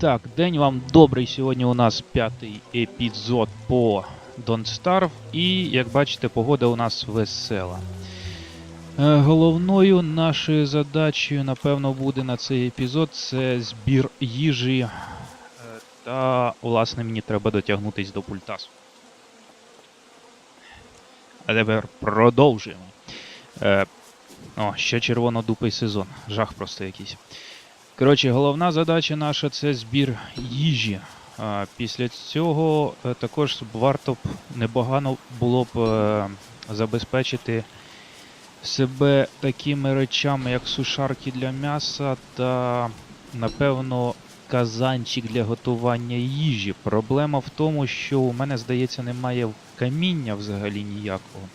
Так, день вам добрий. Сьогодні у нас п'ятий епізод по Don't Starve. І, як бачите, погода у нас весела. Е, Головною нашою задачею, напевно, буде на цей епізод це збір їжі. е, Та, власне, мені треба дотягнутись до пультасу. А тепер продовжуємо. Е, о, ще червонодупий сезон. Жах просто якийсь. Коротше, головна задача наша це збір їжі. Після цього е, також варто б непогано було б е, забезпечити себе такими речами, як сушарки для м'яса та, напевно, казанчик для готування їжі. Проблема в тому, що у мене, здається, немає каміння взагалі ніякого.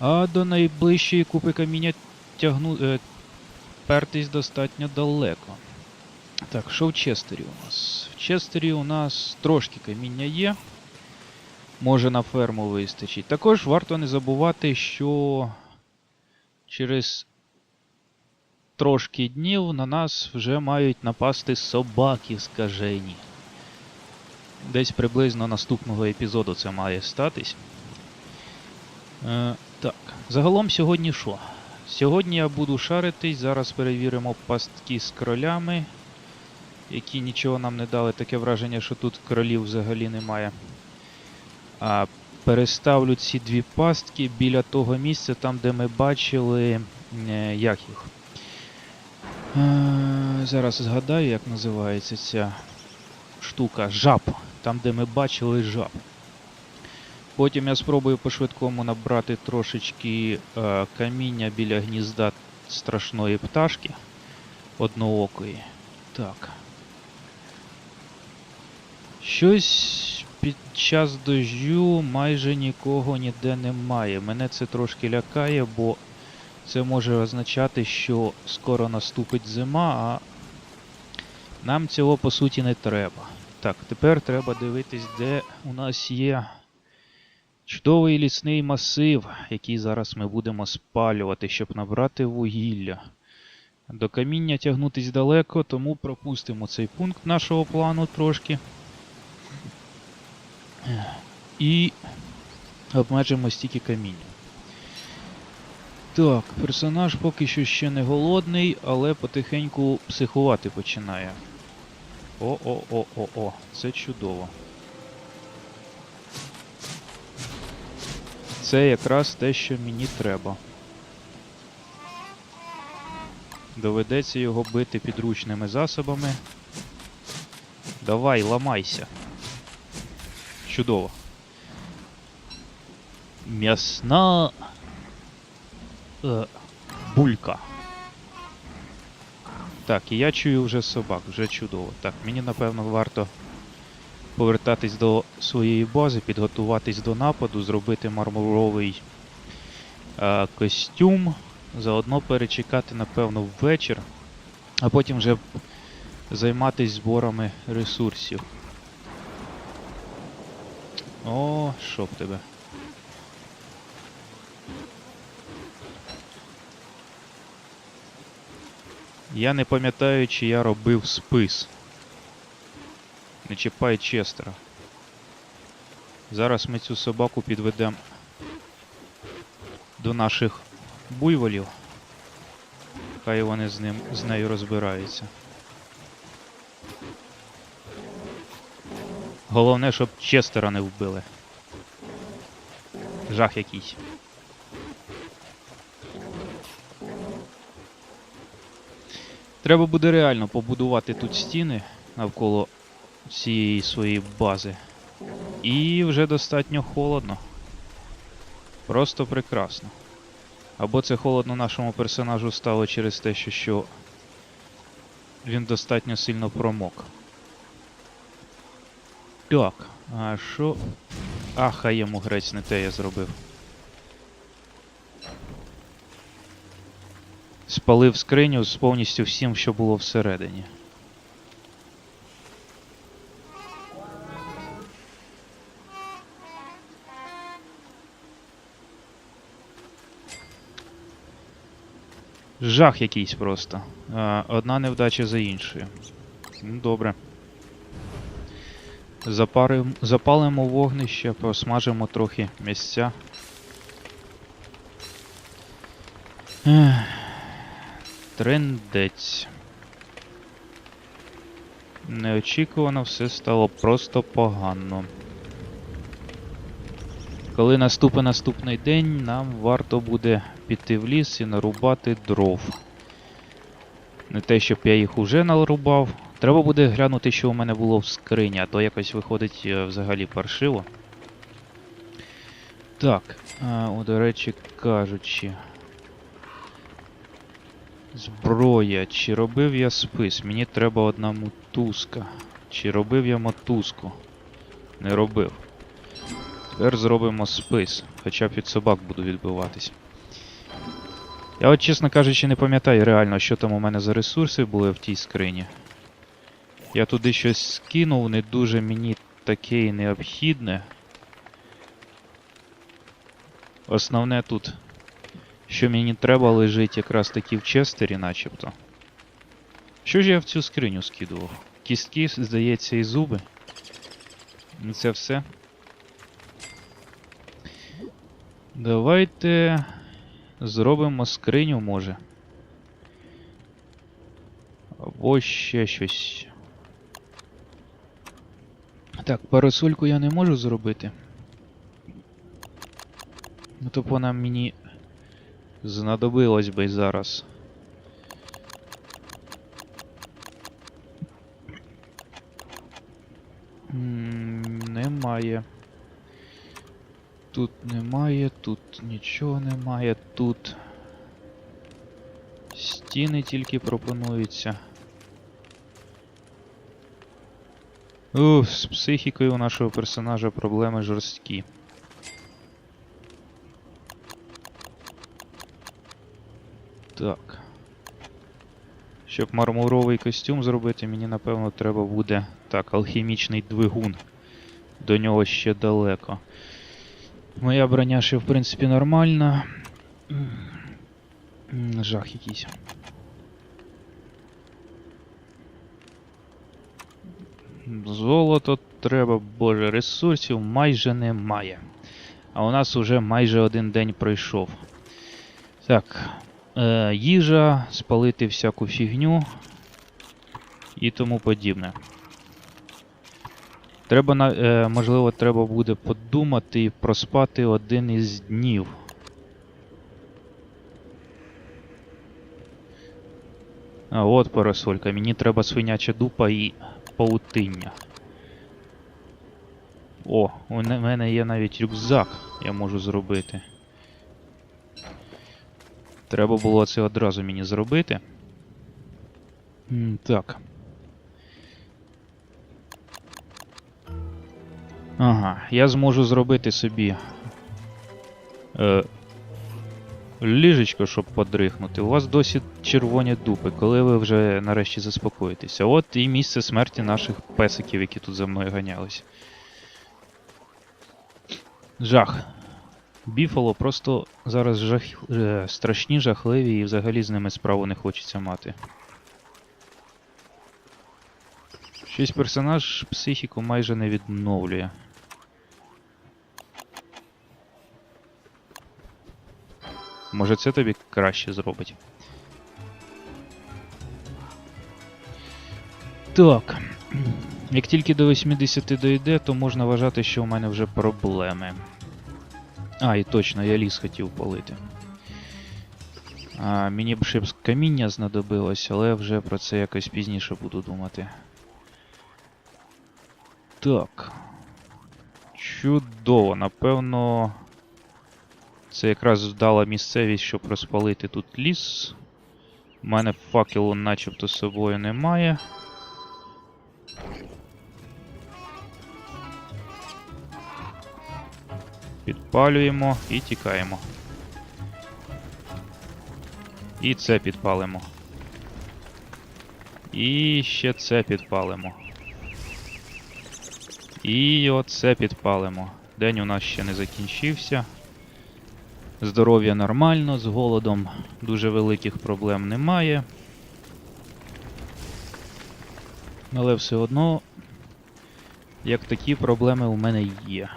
А до найближчої купи каміння тягну, е, пертись достатньо далеко. Так, що в Честері у нас? В Честері у нас трошки каміння є. Може на ферму вистачить. Також варто не забувати, що через трошки днів на нас вже мають напасти собаки скажені. Десь приблизно наступного епізоду це має статись. Е, так, загалом сьогодні що? Сьогодні я буду шаритись, зараз перевіримо пастки з кролями, які нічого нам не дали. Таке враження, що тут кролів взагалі немає. А, переставлю ці дві пастки біля того місця, там де ми бачили. Е, як їх? Зараз згадаю, як називається ця штука. Жаб. Там, де ми бачили жаб. Потім я спробую по-швидкому набрати трошечки е, каміння біля гнізда страшної пташки одноокої. Так. Щось під час дождю майже нікого ніде немає. Мене це трошки лякає, бо це може означати, що скоро наступить зима, а нам цього по суті не треба. Так, тепер треба дивитись, де у нас є Чудовий лісний масив, який зараз ми будемо спалювати, щоб набрати вугілля. До каміння тягнутись далеко, тому пропустимо цей пункт нашого плану трошки. І обмежимо стільки каміння. Так, персонаж поки що ще не голодний, але потихеньку психувати починає. О-о-о-о-о, це чудово. Це якраз те, що мені треба. Доведеться його бити підручними засобами. Давай, ламайся. Чудово. М'ясна е, булька. Так, і я чую вже собак, вже чудово. Так, мені напевно варто повертатись до своєї бази, підготуватись до нападу, зробити мармуровий е, костюм, заодно перечекати, напевно, ввечір, а потім вже займатися зборами ресурсів. О, що б тебе. Я не пам'ятаю, чи я робив спис. Не чіпай Честера. Зараз ми цю собаку підведемо до наших буйволів. Хай вони з ним з нею розбираються. Головне, щоб Честера не вбили. Жах якийсь. Треба буде реально побудувати тут стіни навколо цієї своєї бази. І вже достатньо холодно. Просто прекрасно. Або це холодно нашому персонажу стало через те, що, він достатньо сильно промок. Так, а що. Аха йому грець не те я зробив. Спалив скриню з повністю всім, що було всередині. Жах якийсь просто. Е, Одна невдача за іншою. Ну, добре. Запарим, запалимо вогнище, посмажимо трохи місця. Трендець. Неочікувано все стало просто погано. Коли наступить наступний день, нам варто буде піти в ліс і нарубати дров. Не те, щоб я їх уже нарубав. Треба буде глянути, що у мене було в скрині, а то якось виходить е, взагалі паршиво. Так, о, до речі, кажучи. Зброя. Чи робив я спис? Мені треба одна мотузка. Чи робив я мотузку? Не робив. Тепер зробимо спис. Хоча б від собак буду відбиватись. Я от, чесно кажучи, не пам'ятаю реально, що там у мене за ресурси були в тій скрині. Я туди щось скинув, не дуже мені таке і необхідне. Основне тут, що мені треба, лежить якраз таки в честері, начебто. Що ж я в цю скриню скидував? Кістки, здається, і зуби. Це все. Давайте зробимо скриню, може. Або ще щось. Так, парасольку я не можу зробити. Ну то б вона мені знадобилась би зараз. М, Немає. Тут немає, тут нічого немає, тут стіни тільки пропонуються. Уф, з психікою у нашого персонажа проблеми жорсткі. Так. Щоб мармуровий костюм зробити, мені напевно треба буде. Так, алхімічний двигун. До нього ще далеко. Моя броня ще в принципі нормальна. Жах якийсь. Золото треба, боже, ресурсів майже немає. А у нас уже майже один день пройшов. Так. Е, їжа, спалити всяку фігню і тому подібне. Треба на, е, можливо, треба буде подумати і проспати один із днів. А от парасолька. Мені треба свиняча дупа і паутиння. О, у мене є навіть рюкзак, я можу зробити. Треба було це одразу мені зробити. Так. Ага, я зможу зробити собі е, ліжечко, щоб подрихнути. У вас досі червоні дупи, коли ви вже нарешті заспокоїтеся. От і місце смерті наших песиків, які тут за мною ганялись. Жах. Біфало просто зараз жах... е, страшні, жахливі і взагалі з ними справу не хочеться мати. Щось персонаж психіку майже не відновлює. Може це тобі краще зробить. Так. Як тільки до 80 дойде, то можна вважати, що у мене вже проблеми. А, і точно, я ліс хотів палити. А, мені б ще б каміння знадобилось, але вже про це якось пізніше буду думати. Так. Чудово, напевно. Це якраз вдала місцевість, щоб розпалити тут ліс. У мене факелу начебто з собою немає. Підпалюємо і тікаємо. І це підпалимо. І ще це підпалимо. І оце підпалимо. День у нас ще не закінчився. Здоров'я нормально, з голодом дуже великих проблем немає. Але все одно, як такі проблеми у мене є.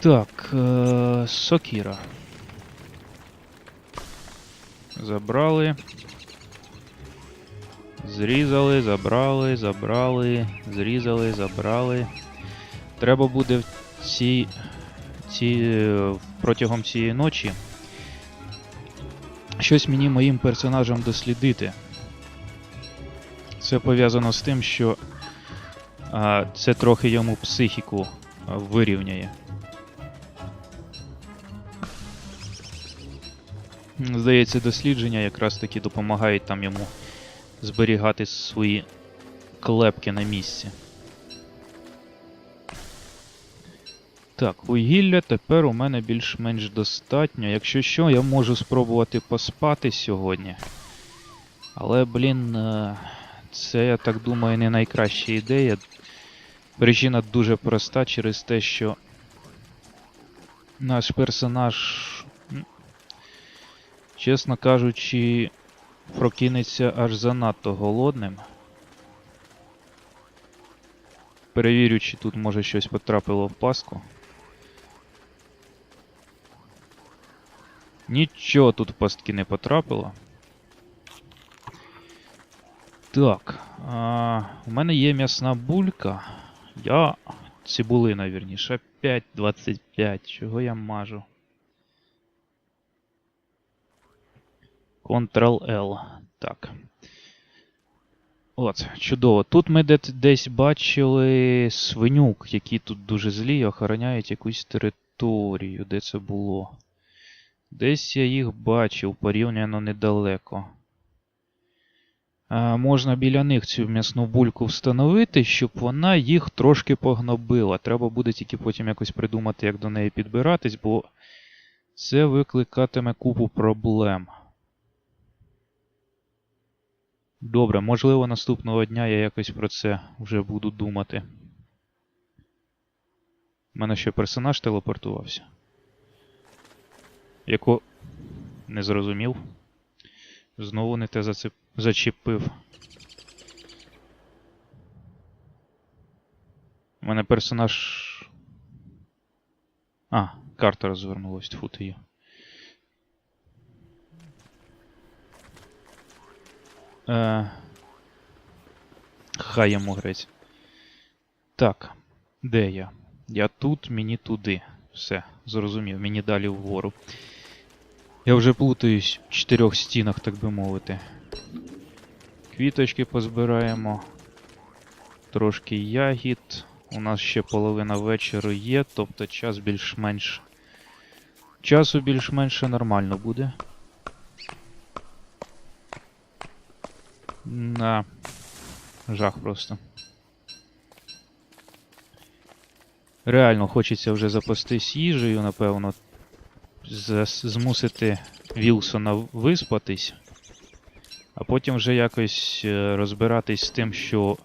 Так, е- Сокіра. Забрали. Зрізали, забрали, забрали, зрізали, забрали. Треба буде в ці, ці, протягом цієї ночі щось мені моїм персонажам дослідити. Це пов'язано з тим, що а, це трохи йому психіку вирівняє. Здається, дослідження якраз таки допомагають там йому зберігати свої клепки на місці. Так, вугілля тепер у мене більш-менш достатньо. Якщо що, я можу спробувати поспати сьогодні. Але, блін, е, це, я так думаю, не найкраща ідея. Причина дуже проста через те, що наш персонаж, чесно кажучи, прокинеться аж занадто голодним. Перевірю, чи тут може щось потрапило в паску. Нічого тут в пастки не потрапило. Так. А, у мене є м'ясна булька. Я. Цибулина, вірніше. 5,25. Чого я мажу? Ctrl-L. Так. От, чудово. Тут ми десь бачили свинюк, які тут дуже злі охороняють якусь територію. Де це було? Десь я їх бачив порівняно недалеко. А, можна біля них цю м'ясну бульку встановити, щоб вона їх трошки погнобила. Треба буде тільки потім якось придумати, як до неї підбиратись, бо це викликатиме купу проблем. Добре, можливо, наступного дня я якось про це вже буду думати. У мене ще персонаж телепортувався. Яко. Не зрозумів. Знову не те зацеп... зачепив. У мене персонаж. А, карта розвернулась, тьфу ти є. Е... Хай йому грець. Так, де я? Я тут, мені туди. Все, зрозумів, мені далі вгору. Я вже плутаюсь в чотирьох стінах, так би мовити. Квіточки позбираємо. Трошки ягід. У нас ще половина вечора є, тобто час більш-менш. Часу більш-менш нормально буде. На. Жах просто. Реально хочеться вже запастись їжею, напевно. Змусити Вілсона виспатись, а потім вже якось е, розбиратись з тим, що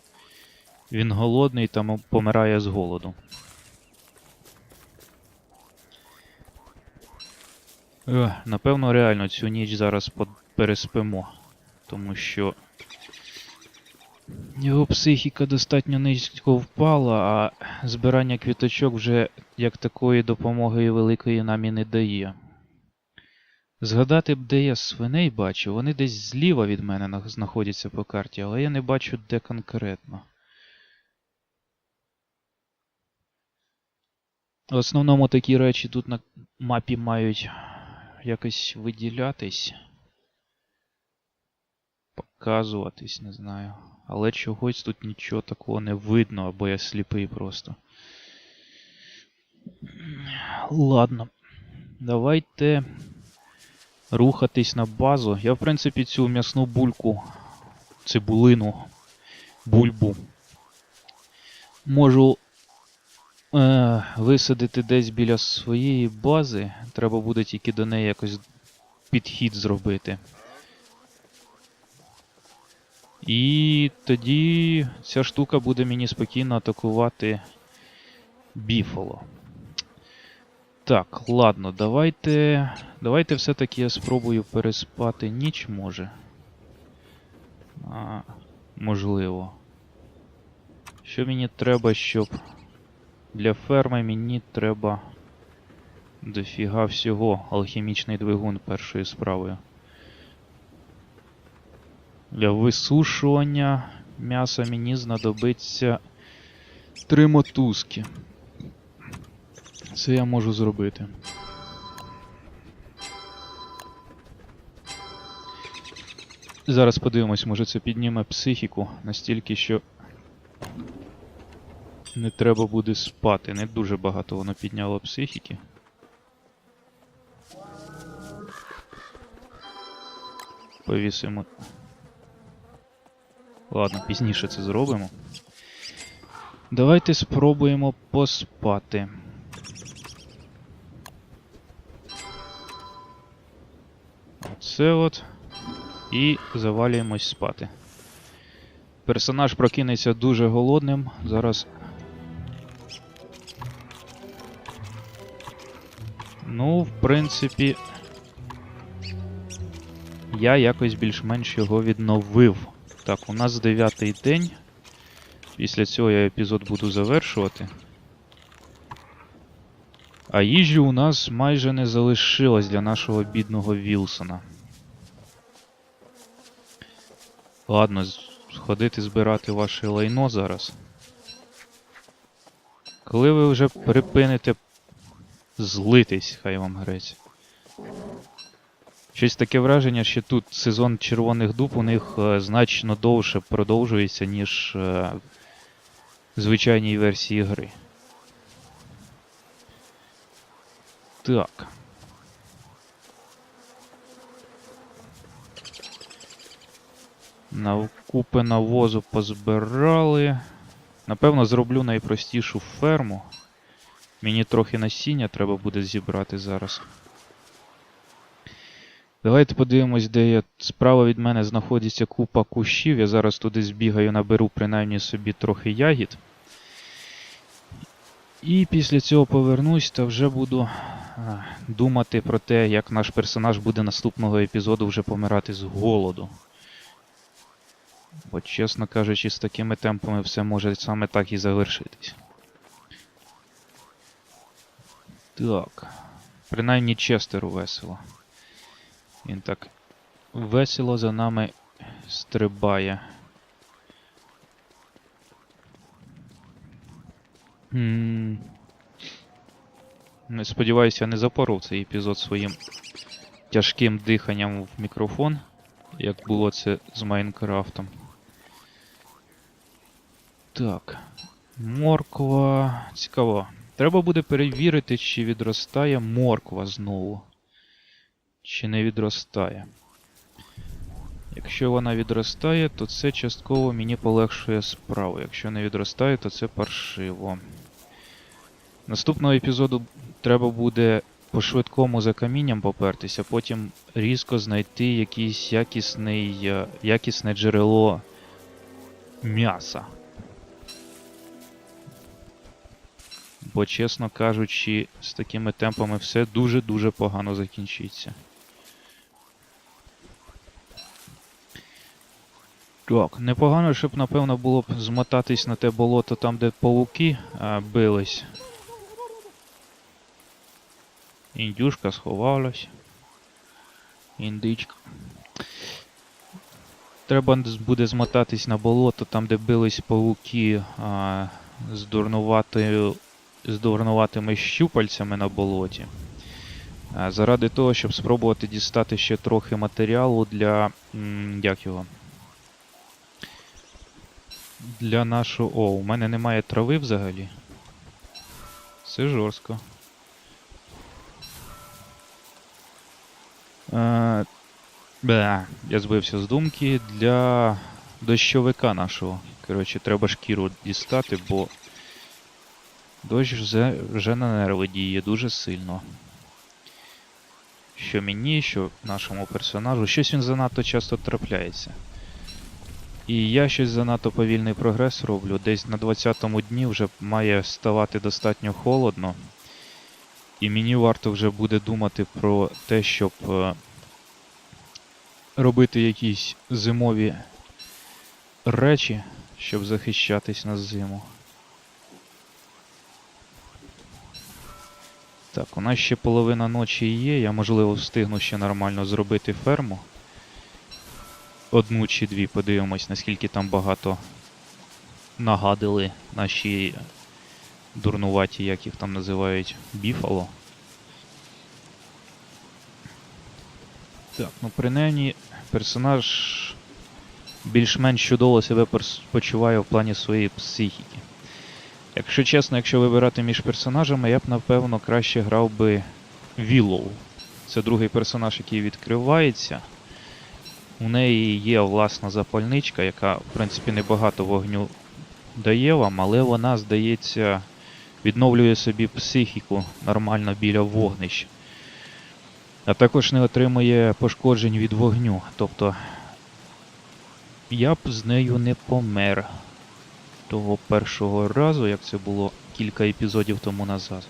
він голодний та помирає з голоду. Напевно, реально цю ніч зараз переспимо, тому що його психіка достатньо низько впала, а збирання квіточок вже як такої допомоги великої нам і не дає. Згадати б, де я свиней бачу, вони десь зліва від мене знаходяться по карті, але я не бачу, де конкретно. В основному такі речі тут на мапі мають якось виділятись. Показуватись, не знаю. Але чогось тут нічого такого не видно, або я сліпий просто. Ладно. Давайте рухатись на базу. Я, в принципі, цю м'ясну бульку, цибулину, бульбу можу е, висадити десь біля своєї бази. Треба буде тільки до неї якось підхід зробити. І тоді ця штука буде мені спокійно атакувати Біфало. Так, ладно, давайте. Давайте все-таки я спробую переспати ніч, може. А, можливо. Що мені треба, щоб. Для ферми мені треба. Дофіга всього. Алхімічний двигун першою справою. Для висушування м'яса мені знадобиться три мотузки. Це я можу зробити. Зараз подивимось, може це підніме психіку настільки, що не треба буде спати. Не дуже багато воно підняло психіки. Повісимо. Ладно, пізніше це зробимо. Давайте спробуємо поспати. Оце от. І завалюємось спати. Персонаж прокинеться дуже голодним. Зараз. Ну, в принципі. Я якось більш-менш його відновив. Так, у нас дев'ятий день. Після цього я епізод буду завершувати. А їжі у нас майже не залишилось для нашого бідного Вілсона. Ладно, сходити збирати ваше лайно зараз. Коли ви вже припините злитись, хай вам грець. Щось таке враження, що тут сезон червоних дуб у них е, значно довше продовжується, ніж е, в звичайній версії гри. Так. Навкупи навозу позбирали. Напевно, зроблю найпростішу ферму. Мені трохи насіння треба буде зібрати зараз. Давайте подивимось, де я. Справа від мене знаходиться купа кущів. Я зараз туди збігаю, наберу принаймні собі трохи ягід. І після цього повернусь та вже буду думати про те, як наш персонаж буде наступного епізоду вже помирати з голоду. Бо, чесно кажучи, з такими темпами все може саме так і завершитись. Так. Принаймні Честеру весело. Він так весело за нами стрибає. М. Сподіваюся, я не запоров цей епізод своїм тяжким диханням в мікрофон, як було це з Майнкрафтом. Так. Морква. Цікаво. Треба буде перевірити, чи відростає морква знову. Чи не відростає. Якщо вона відростає, то це частково мені полегшує справу. Якщо не відростає, то це паршиво. Наступного епізоду треба буде по-швидкому за камінням попертися, потім різко знайти якийсь якісний, е, якісне джерело м'яса. Бо, чесно кажучи, з такими темпами все дуже-дуже погано закінчиться. Так, непогано, щоб, напевно, було б змотатись на те болото там, де павуки а, бились. Індюшка сховалась. Індичка. Треба буде змотатись на болото, там, де бились павуки а, з дурнуватою з дурнуватими щупальцями на болоті. А, Заради того, щоб спробувати дістати ще трохи матеріалу для. м, Як його? Для нашого. О, у мене немає трави взагалі. Це жорстко. Е, Бе, я збився з думки для дощовика нашого. Коротше, треба шкіру дістати, бо дощ вже, вже на нерви діє дуже сильно. Що мені, що нашому персонажу. Щось він занадто часто трапляється. І я щось занадто повільний прогрес роблю. Десь на 20-му дні вже має ставати достатньо холодно. І мені варто вже буде думати про те, щоб е, робити якісь зимові речі, щоб захищатись на зиму. Так, у нас ще половина ночі є. Я можливо встигну ще нормально зробити ферму. Одну чи дві, подивимось, наскільки там багато нагадили наші дурнуваті, як їх там називають, біфало. Так, ну принаймні персонаж більш-менш чудово себе почуває в плані своєї психіки. Якщо чесно, якщо вибирати між персонажами, я б напевно краще грав би Віллоу. Це другий персонаж, який відкривається. У неї є власна запальничка, яка, в принципі, небагато вогню дає вам, але вона, здається, відновлює собі психіку нормально біля вогнища. А також не отримує пошкоджень від вогню. Тобто я б з нею не помер того першого разу, як це було кілька епізодів тому назад.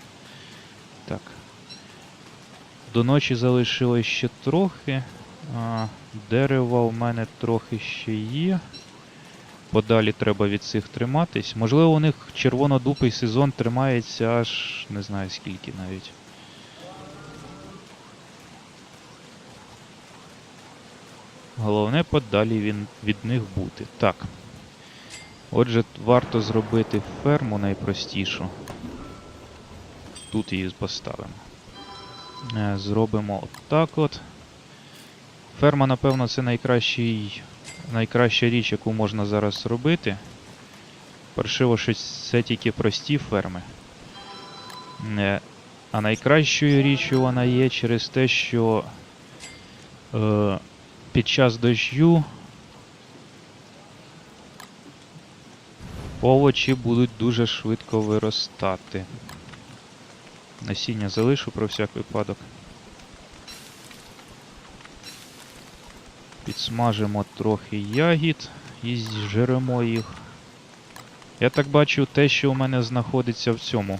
Так. До ночі залишилось ще трохи. А, дерева в мене трохи ще є. Подалі треба від цих триматись. Можливо, у них червонодупий сезон тримається аж не знаю скільки навіть. Головне подалі він, від них бути. Так. Отже, варто зробити ферму найпростішу. Тут її поставимо. Е, Зробимо отак от. Ферма, напевно, це найкращий, найкраща річ, яку можна зараз зробити. Паршиво, що це тільки прості ферми. Е, А найкращою річчю вона є через те, що е, під час дощу овочі будуть дуже швидко виростати. Насіння залишу про всяк випадок. Підсмажимо трохи ягід і зжеремо їх. Я так бачу, те, що у мене знаходиться в цьому.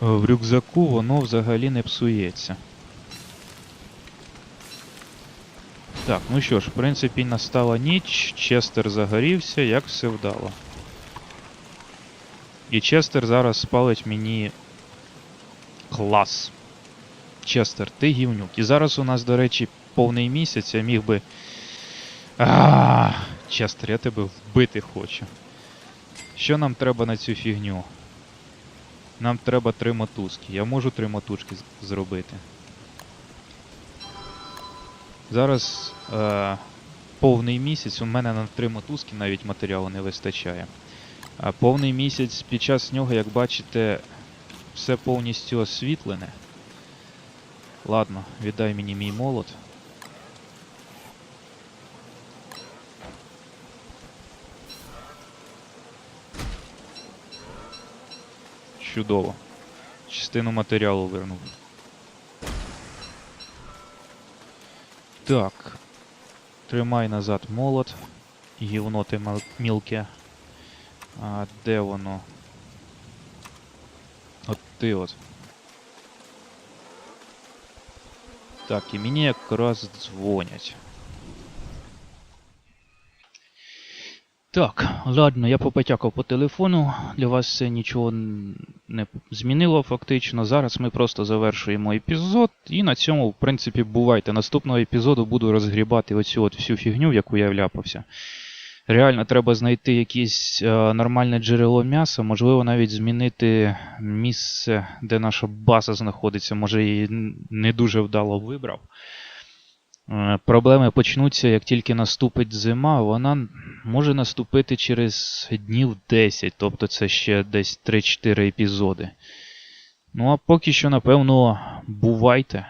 В рюкзаку, воно взагалі не псується. Так, ну що ж, в принципі, настала ніч, Честер загорівся, як все вдало. І Честер зараз спалить мені клас. Честер, ти гівнюк. І зараз у нас, до речі, повний місяць, я міг би. А, Честер, я тебе вбити хочу. Що нам треба на цю фігню? Нам треба три мотузки. Я можу три мотузки зробити. Зараз е, повний місяць, у мене на три мотузки навіть матеріалу не вистачає. А повний місяць під час нього, як бачите, все повністю освітлене. Ладно, віддай мені мій молот. Чудово. Частину матеріалу вернув. Так. Тримай назад молот. Гівно ти мал- мілке. А де воно? От ти от. Так, і мені якраз дзвонять. Так, ладно, я попотякав по телефону. Для вас це нічого не змінило фактично. Зараз ми просто завершуємо епізод, і на цьому, в принципі, бувайте. Наступного епізоду буду розгрібати оцю от всю фігню, в яку я вляпався. Реально треба знайти якесь е, нормальне джерело м'яса, можливо, навіть змінити місце, де наша база знаходиться. Може, її не дуже вдало вибрав. Е, Проблеми почнуться, як тільки наступить зима, вона може наступити через днів 10, тобто це ще десь 3-4 епізоди. Ну а поки що, напевно, бувайте.